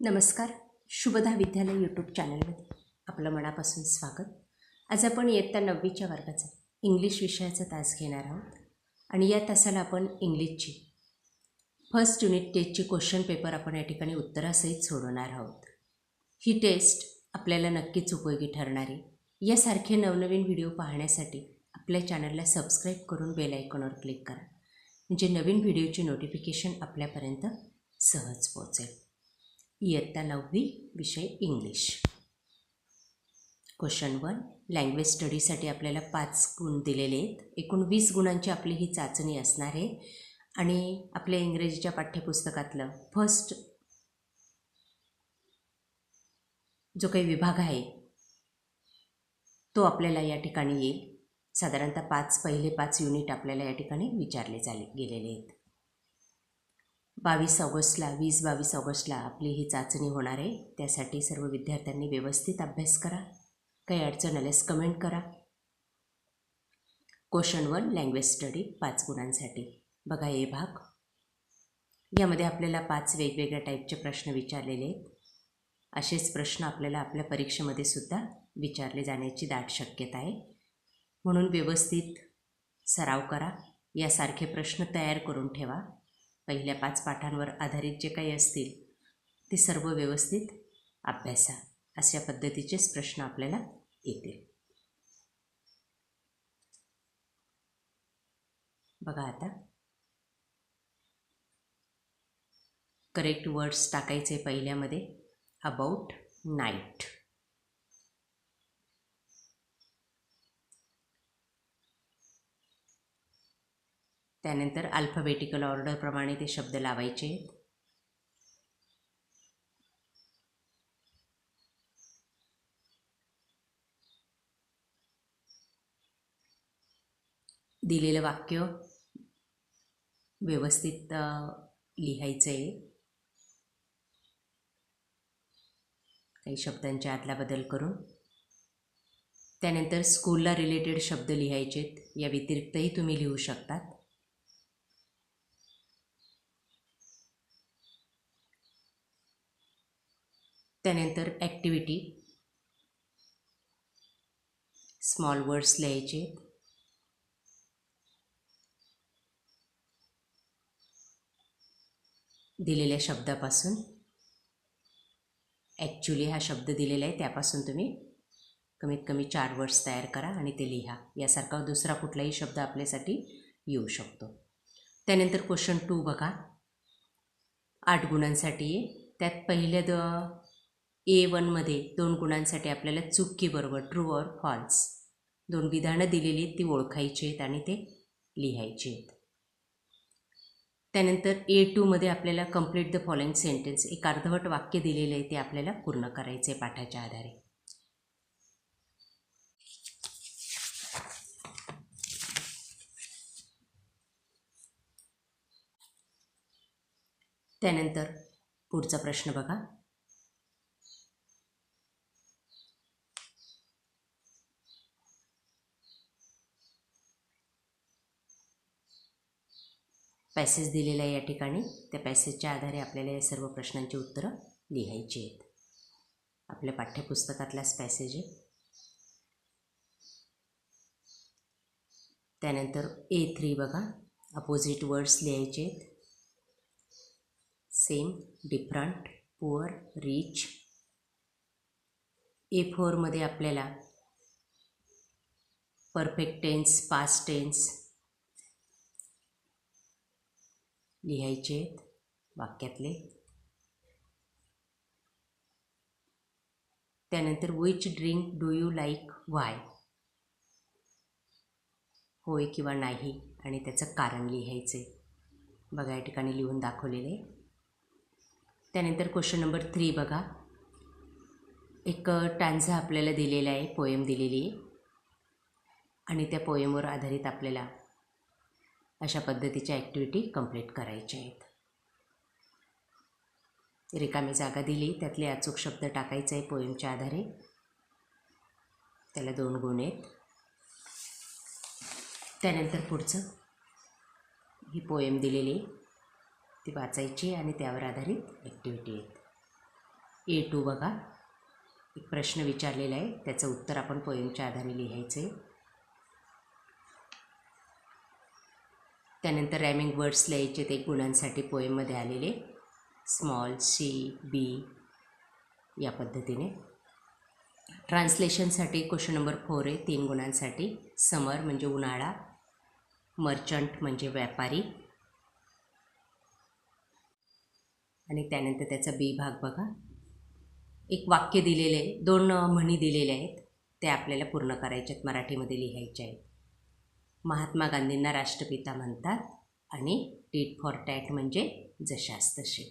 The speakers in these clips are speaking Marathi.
नमस्कार. शुभदा विद्यालय यूट्यूब चॅनलमध्ये आपलं मनापासून स्वागत. आज आपण इयत्ता नववीच्या वर्गाचा इंग्लिश विषयाचा तास घेणार आहोत आणि या तासाला आपण इंग्लिशची फर्स्ट युनिट टेस्टची क्वेश्चन पेपर आपण या ठिकाणी उत्तरासहित सोडवणार आहोत. ही टेस्ट आपल्याला नक्कीच उपयोगी ठरणारी यासारखे नवनवीन व्हिडिओ पाहण्यासाठी आपल्या चॅनलला सबस्क्राईब करून बेल आयकॉनवर क्लिक करा. म्हणजे नवीन व्हिडिओची नोटिफिकेशन आपल्यापर्यंत सहज पोहोचेल. इयत्ता नववी विषय इंग्लिश क्वेश्चन वन लँग्वेज स्टडीसाठी आपल्याला पाच गुण दिलेले आहेत. एकूण वीस गुणांची आपली ही चाचणी असणार आहे. आणि आपल्या इंग्रजीच्या पाठ्यपुस्तकातलं फर्स्ट जो काही विभाग आहे तो आपल्याला या ठिकाणी येईल. साधारणतः पाच पहिले पाच युनिट आपल्याला या ठिकाणी विचारले झाले गेलेले आहेत. बावीस ऑगस्टला वीस बावीस ऑगस्टला आपली ही चाचणी होणार आहे. त्यासाठी सर्व विद्यार्थ्यांनी व्यवस्थित अभ्यास करा. काही अडचण आल्यास कमेंट करा. क्वेश्चन वन लँग्वेज स्टडी पाच गुणांसाठी. बघा ए भाग. यामध्ये आपल्याला पाच वेगवेगळ्या टाईपचे प्रश्न विचारलेले आहेत. असेच प्रश्न आपल्याला आपल्या परीक्षेमध्ये सुद्धा विचारले जाण्याची दाट शक्यता आहे. म्हणून व्यवस्थित सराव करा. यासारखे प्रश्न तयार करून ठेवा. पहिल्या पाच पाठांवर आधारित जे काही असतील ते सर्व व्यवस्थित अभ्यासा अशा पद्धतीचेच प्रश्न आपल्याला येतील. बघा आता. करेक्ट वर्ड्स टाकायचे पहिल्यामध्ये. अबाउट नाईट त्यानंतर अल्फाबेटिकल ऑर्डरप्रमाणे ते शब्द लावायचे. आहेत दिलेलं वाक्य व्यवस्थित लिहायचं आहे काही शब्दांच्या आदला बदल करून. त्यानंतर स्कूलला रिलेटेड शब्द लिहायचे आहेत या व्यतिरिक्तही तुम्ही लिहू शकतात. त्यानंतर ॲक्टिव्हिटी स्मॉल वर्ड्स लिहायचे. दिलेल्या शब्दापासून. ॲक्च्युली हा शब्द दिलेला आहे त्यापासून तुम्ही कमीत कमी चार वर्ड्स तयार करा आणि ते लिहा. यासारखा दुसरा कुठलाही शब्द आपल्यासाठी येऊ शकतो. त्यानंतर क्वेश्चन टू बघा. आठ गुणांसाठी त्यात पहिल्या द ए वनमध्ये दोन गुणांसाठी आपल्याला चूक बरोबर ट्रू ऑर फॉल्स दोन विधानं दिलेली आहेत ती ओळखायची आहेत आणि ते लिहायची आहेत. त्यानंतर ए टूमध्ये आपल्याला कंप्लीट द फॉलोइंग सेंटेन्स एक अर्धवट वाक्य दिलेलं आहे ते आपल्याला पूर्ण करायचे आहे पाठाच्या आधारे. त्यानंतर पुढचा प्रश्न बघा. पॅसेज दिलेला आहे या ठिकाणी त्या पॅसेजच्या आधारे आपल्याला या सर्व प्रश्नांची उत्तरं लिहायची आहेत. आपल्या पाठ्यपुस्तकातलाच पॅसेज आहे. त्यानंतर ए थ्री बघा. अपोजिट वर्ड्स लिहायचे आहेत. Same different poor rich A फोरमध्ये आपल्याला परफेक्ट टेन्स पास्ट टेन्स लिहायचे आहेत वाक्यातले. त्यानंतर which drink do you like why होय किंवा नाही आणि त्याचं कारण लिहायचे बघा या ठिकाणी लिहून दाखवलेले त्यानंतर क्वेश्चन नंबर थ्री बघा. एक टांझा आपल्याला दिलेला आहे पोएम दिलेली आहे. आणि त्या पोएमवर आधारित आपल्याला अशा पद्धतीच्या ॲक्टिव्हिटी कंप्लीट करायच्या आहेत. रिकामी जागा दिली त्यातले अचूक शब्द टाकायचे आहे पोएमच्या आधारे. त्याला दोन गुण आहेत. त्यानंतर पुढचं. ही पोएम दिलेली ती वाचायची आणि त्यावर आधारित ॲक्टिव्हिटी आहेत. ए टू बघा. एक प्रश्न विचारलेला आहे. त्याचं उत्तर आपण पोएमच्या आधारे लिहायचं आहे त्यानंतर रॅमिंग वर्ड्स लिहायचे ते गुणांसाठी पोएममध्ये आलेले. स्मॉल सी बी या पद्धतीने. ट्रान्सलेशनसाठी क्वेश्चन नंबर फोर आहे. तीन गुणांसाठी. समर म्हणजे उन्हाळा. मर्चंट म्हणजे व्यापारी. आणि त्यानंतर त्याचा बी भाग बघा. एक वाक्य दिलेले आहे दोन म्हणी दिलेले आहेत. ते आपल्याला पूर्ण करायचे आहेत मराठीमध्ये लिहायचे आहेत. महात्मा गांधींना राष्ट्रपिता म्हणतात आणि टीट फॉर टॅट म्हणजे जशास तसे.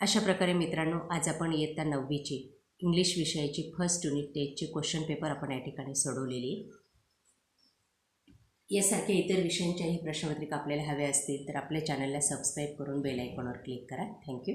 अशा प्रकारे मित्रांनो आज आपण इयत्ता नववीची इंग्लिश विषयाची फर्स्ट युनिट टेस्टचे क्वेश्चन पेपर आपण या ठिकाणी सोडवलेली. यासारख्या इतर विषयांच्याही प्रश्नपत्रिका आपल्याला हव्या असतील तर आपल्या चॅनलला सबस्क्राईब करून बेल आयकॉनवर क्लिक करा. थँक्यू